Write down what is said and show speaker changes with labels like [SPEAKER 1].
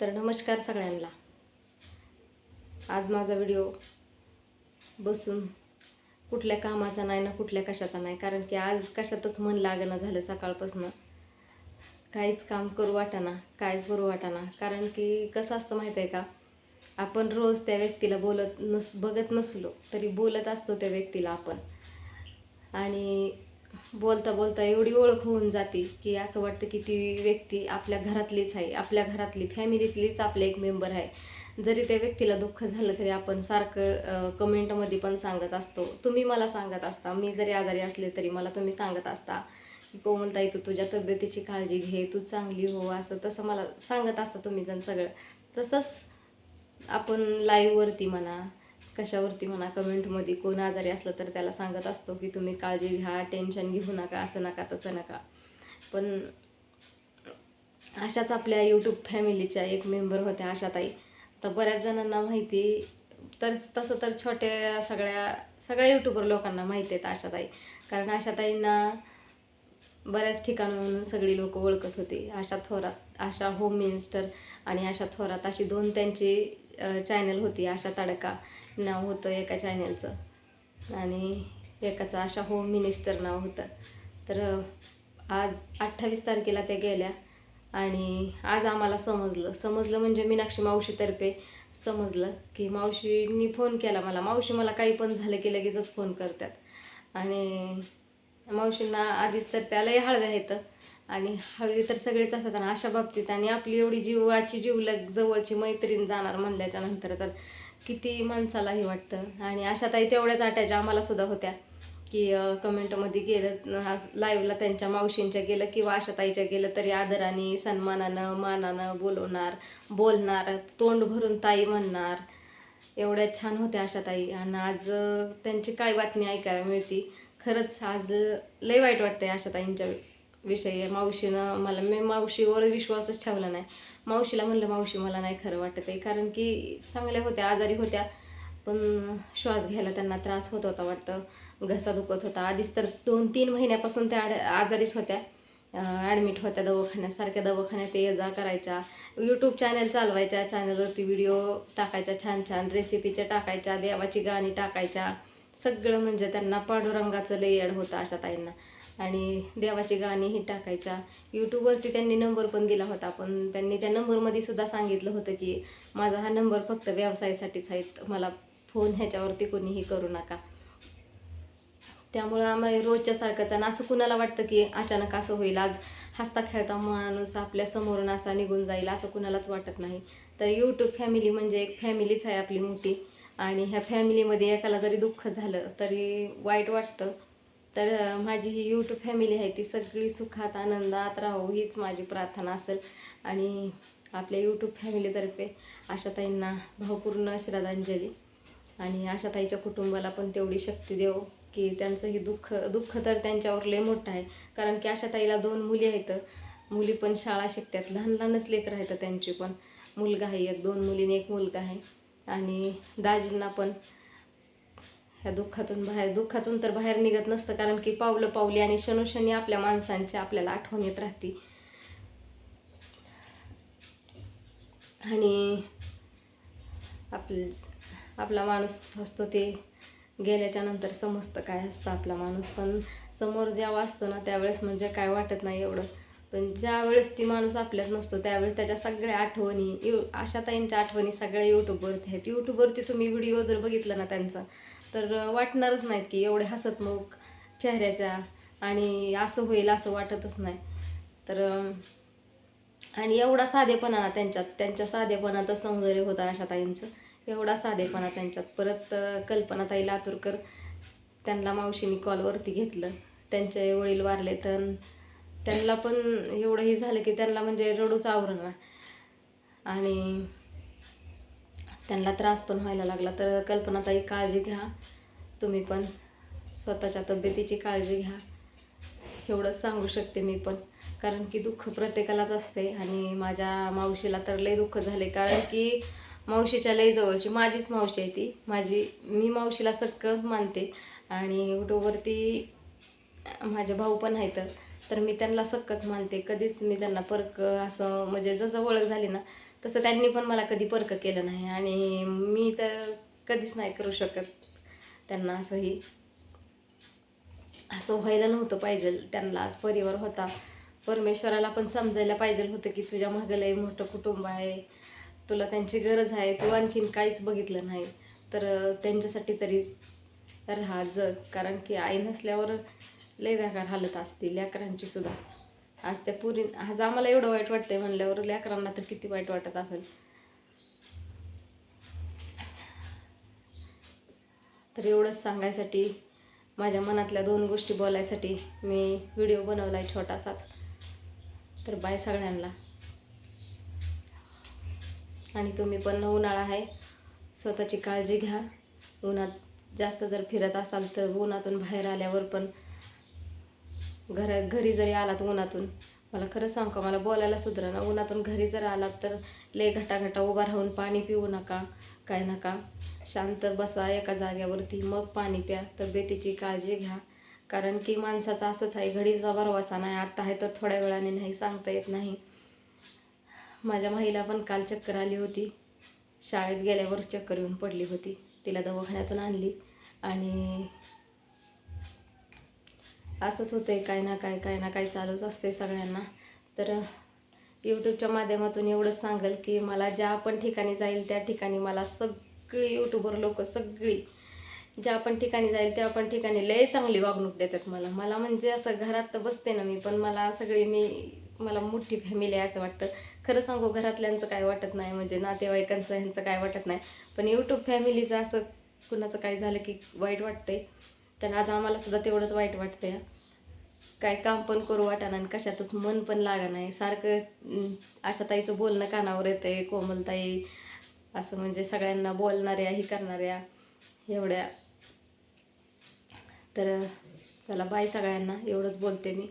[SPEAKER 1] तर नमस्कार सगळ्यांना. आज माझा व्हिडिओ बसून कुठल्या कामाचा नाही ना कुठल्या कशाचा नाही कारण की आज कशातच मन लागणं झालं सकाळपासून. काहीच काम करू वाटाना काय करू वाटाना. कारण की कसं असतं माहीत आहे का? आपण रोज त्या व्यक्तीला बोलत नस बघत नसलो तरी बोलत असतो त्या व्यक्तीला आपण. आणि बोलता बोलता एवढी ओळख होऊन जाते की असं वाटतं की ती व्यक्ती आपल्या घरातलीच आहे आपल्या घरातली फॅमिलीतलीच आपले एक मेंबर आहे. जरी त्या व्यक्तीला दुःख झालं तरी आपण सारखं कमेंटमध्ये पण सांगत असतो. तुम्ही मला सांगत असता मी जरी आजारी असले तरी मला तुम्ही सांगत असता. की कोमलताई तू तुझ्या तब्येतीची काळजी घे तू चांगली हो असं तसं मला सांगत असता तुम्ही जण सगळं. तसंच आपण लाईव्हवरती म्हणा कशावरती म्हणा कमेंटमध्ये कोण आजारी असलं तर त्याला सांगत असतो की तुम्ही काळजी घ्या टेन्शन घेऊ नका असं नका तसं नका. पण अशाच आपल्या यूट्यूब फॅमिलीच्या एक मेंबर होत्या आशाताई. तर बऱ्याच जणांना माहिती तर तसं तर छोट्या सगळ्या सगळ्या यूट्यूबर लोकांना माहिती आहेत आशाताई. कारण आशाताईंना बऱ्याच ठिकाणाहून सगळी लोक ओळखत होती. आशा थोरात आशा होम मिनिस्टर आणि आशा थोरात अशी दोन त्यांची चॅनल होती आशा तडका. नाव होतं एका चॅनलचं आणि एकाचं आशा होम मिनिस्टर नाव होतं. तर आज अठ्ठावीस तारखेला त्या गेल्या. आणि आज आम्हाला समजलं. समजलं म्हणजे मीनाक्षी मावशीतर्फे समजलं की मावशींनी फोन केला मला. मावशी मला काही पण झालं की लगेचच फोन करतात. आणि मावशींना आधीच तर त्यालाही हळव्या आहेत. आणि हळवी तर सगळेच असतात आणि अशा बाबतीत. आणि आपली एवढी जीवाची जीवलग जवळची मैत्रीण जाणार म्हणल्याच्या नंतर तर किती माणसालाही वाटतं. आणि अशा ताई तेवढ्याच आट्याच्या आम्हाला सुद्धा होत्या की कमेंटमध्ये गेलं लाईव्हला त्यांच्या मावशींच्या गेलं किंवा आशाताईच्या गेलं तरी आदराने सन्मानानं मानानं बोलवणार बोलणार तोंड भरून ताई म्हणणार. एवढ्या छान होत्या आशाताई आणि आज त्यांची काय बातमी ऐकायला मिळते? खरंच आज लई लय वाईट वाटतंय आशाताईंच्या विषयी मावशीनं मला मी मावशीवर विश्वासच ठेवला नाही. मावशीला म्हणलं मावशी मला नाही खरं वाटत आहे. कारण की चांगल्या होत्या आजारी होत्या. पण श्वास घ्यायला त्यांना त्रास होत होता वाटतं. घसा दुखत होता. आधीच तर दोन तीन महिन्यापासून त्या आड- आजारीच होत्या. ॲडमिट होत्या दवाखान्यात सारख्या दवाखान्यात ये जा करायच्या. यूट्यूब चॅनल चालवायच्या. चॅनलवरती व्हिडिओ टाकायच्या. छान छान रेसिपीच्या टाकायच्या. देवाची गाणी टाकायच्या. सगळं म्हणजे त्यांना पांडुरंगाचं लय ॲड होतं अशा ताईंना. आणि देवाची गाणीही टाकायच्या. यूट्यूबवरती त्यांनी नंबर पण दिला होता. पण त्यांनी त्या नंबरमध्ये सुद्धा सांगितलं होतं की माझा हा नंबर फक्त व्यवसायासाठीच आहे. मला फोन ह्याच्यावरती कोणीही करू नका. त्यामुळं आम्हाला रोजच्या सारखंच आणि असं कुणाला वाटतं की अचानक असं होईल. आज हसता खेळता माणूस आपल्या समोरून असा निघून जाईल. असं कुणालाच वाटत नाही. तर यूट्यूब फॅमिली म्हणजे एक फॅमिलीच आहे आपली मोठी. आणि ह्या फॅमिलीमध्ये एकाला जरी दुःख झालं तरी वाईट वाटतं. तर माझी ही यूट्यूब फॅमिली आहे ती सगळी सुखात आनंदात राहो हीच माझी प्रार्थना असेल. आणि आपल्या यूट्यूब फॅमिलीतर्फे आशाताईंना भावपूर्ण श्रद्धांजली. आणि आशाताईच्या कुटुंबाला पण तेवढी शक्ती देव की त्यांचं ही दुःख दुःख तर त्यांच्यावर लय मोठं आहे. कारण की आशाताईला दोन मुली आहेत. मुली पण शाळा शिकतात. लहान लहानच लेकरं आहेत त्यांची पण. मुलगा आहे एक दोन मुलीने एक मुलगा आहे. आणि दाजींना पण ह्या दुःखातून बाहेर दुःखातून तर बाहेर निघत नसतं कारण की पावलं पावली आणि शनोशनी आपल्या माणसांची आपल्याला आठवण येत राहते. आणि आपलं आपला माणूस असतो ते गेल्याच्यानंतर समजतं काय असतं आपला माणूस. पण समोर जेव्हा असतो ना त्यावेळेस म्हणजे काय वाटत नाही एवढं. पण ज्यावेळेस ती माणूस आपल्यात नसतो त्यावेळेस त्याच्या सगळ्या आठवणी यू अशा ताईंच्या आठवणी सगळ्या यूट्यूबवरती आहेत. यूट्यूबवरती तुम्ही व्हिडिओ जर बघितलं ना त्यांचा तर वाटणारच नाहीत की एवढे हसतमुख चेहऱ्याच्या आणि असं होईल असं वाटतच नाही. तर आणि एवढा साधेपणा ना त्यांच्यात त्यांच्या साधेपणातच सौंदर्य होतं अशा ताईंचं. एवढा साधेपणा त्यांच्यात. परत कल्पनाताई लातूरकर त्यांना मावशीने कॉलवरती घेतलं. त्यांचे वडील वारले तर त्यांना पण एवढं हे झालं की त्यांना म्हणजे रडूच आवरणं आणि त्यांना त्रास पण व्हायला लागला. तर कल्पनाताई काळजी घ्या. तुम्ही पण स्वतःच्या तब्येतीची काळजी घ्या. एवढंच सांगू शकते मी पण. कारण की दुःख प्रत्येकालाच असते आणि माझ्या मावशीला तर लय दुःख झाले. कारण की मावशीच्या लय जवळची माझीच मावशी आहे ती. माझी मी मावशीला सक्क मानते. आणि युट्यूबवरती माझे भाऊ पण आहेत. तर मी त्यांना सक्कच मानते. कधीच मी त्यांना परक असं म्हणजे जसं ओळख झाली ना तसं त्यांनी पण मला कधी परक केलं नाही. आणि मी तर कधीच नाही करू शकत त्यांना असंही. असं व्हायला नव्हतं पाहिजे त्यांना. आज परिवार होता. परमेश्वराला पण समजायला पाहिजे होतं की तुझ्या मागं लय मोठं कुटुंब आहे. तुला त्यांची गरज आहे. तू आणखीन काहीच बघितलं नाही. तर त्यांच्यासाठी तरी राहा जग. कारण की आई नसल्यावर लय व्यागार हालत असते लेकरांची सुद्धा. आज त्या पुरी आज आम्हाला एवढं वाईट वाटतंय म्हणल्यावर लेकरांना तर किती वाईट वाटत असेल. तर एवढंच सांगायसाठी माझ्या मनातल्या दोन गोष्टी बोलायसाठी मी व्हिडिओ बनवला आहे छोटासाच. तर बाय सगळ्यांना. आणि तुम्ही पण उन्हाळा आहे स्वतःची काळजी घ्या. उन्हात जास्त जर फिरत असाल तर उन्हातून बाहेर आल्यावर पण घर घरी जरी आलात उन्हातून मला खरं सांग का मला बोलायला सुधरा ना. उन्हातून घरी जर आलात तर लय घटाघटा उभा राहून पाणी पिऊ नका काय नका. शांत बसा एका जाग्यावरती मग पाणी प्या. तब्येतीची काळजी घ्या. कारण की माणसाचं असंच आहे घडीचा भरवासा नाही. आत्ता आहे तर थोड्या वेळाने नाही सांगता येत नाही. माझ्या महिला पण काल चक्कर आली होती. शाळेत गेल्यावर चक्कर येऊन पडली होती. तिला दवाखान्यातून आणली. आणि असंच होतं आहे काय ना काय काय ना काय चालूच असते सगळ्यांना. तर यूट्यूबच्या माध्यमातून एवढंच सांगेल की मला ज्या पण ठिकाणी जाईल त्या ठिकाणी मला सगळी यूट्यूबर लोक सगळी ज्या पण ठिकाणी जाईल त्या पण ठिकाणी लय चांगली वागणूक देतात मला. मला म्हणजे असं घरात तर बसते ना मी पण मला सगळी मी मला मोठी फॅमिली आहे असं वाटतं. खरं सांगू घरातल्यांचं काय वाटत नाही म्हणजे नातेवाईकांचं ह्यांचं काय वाटत नाही. पण यूट्यूब फॅमिलीचं असं कुणाचं काय झालं की वाईट वाटतंय. तर आज आम्हाला सुद्धा तेवढंच वाईट वाटतंय. काय काम पण करू वाटाणा आणि कशातच मन पण लागा नाही सारखं अशा आशाताईचं बोलणं कानावर येतंय कोमलताई असं म्हणजे सगळ्यांना बोलणाऱ्या ही करणाऱ्या एवढ्या. तर चला बाय सगळ्यांना. एवढंच बोलते मी.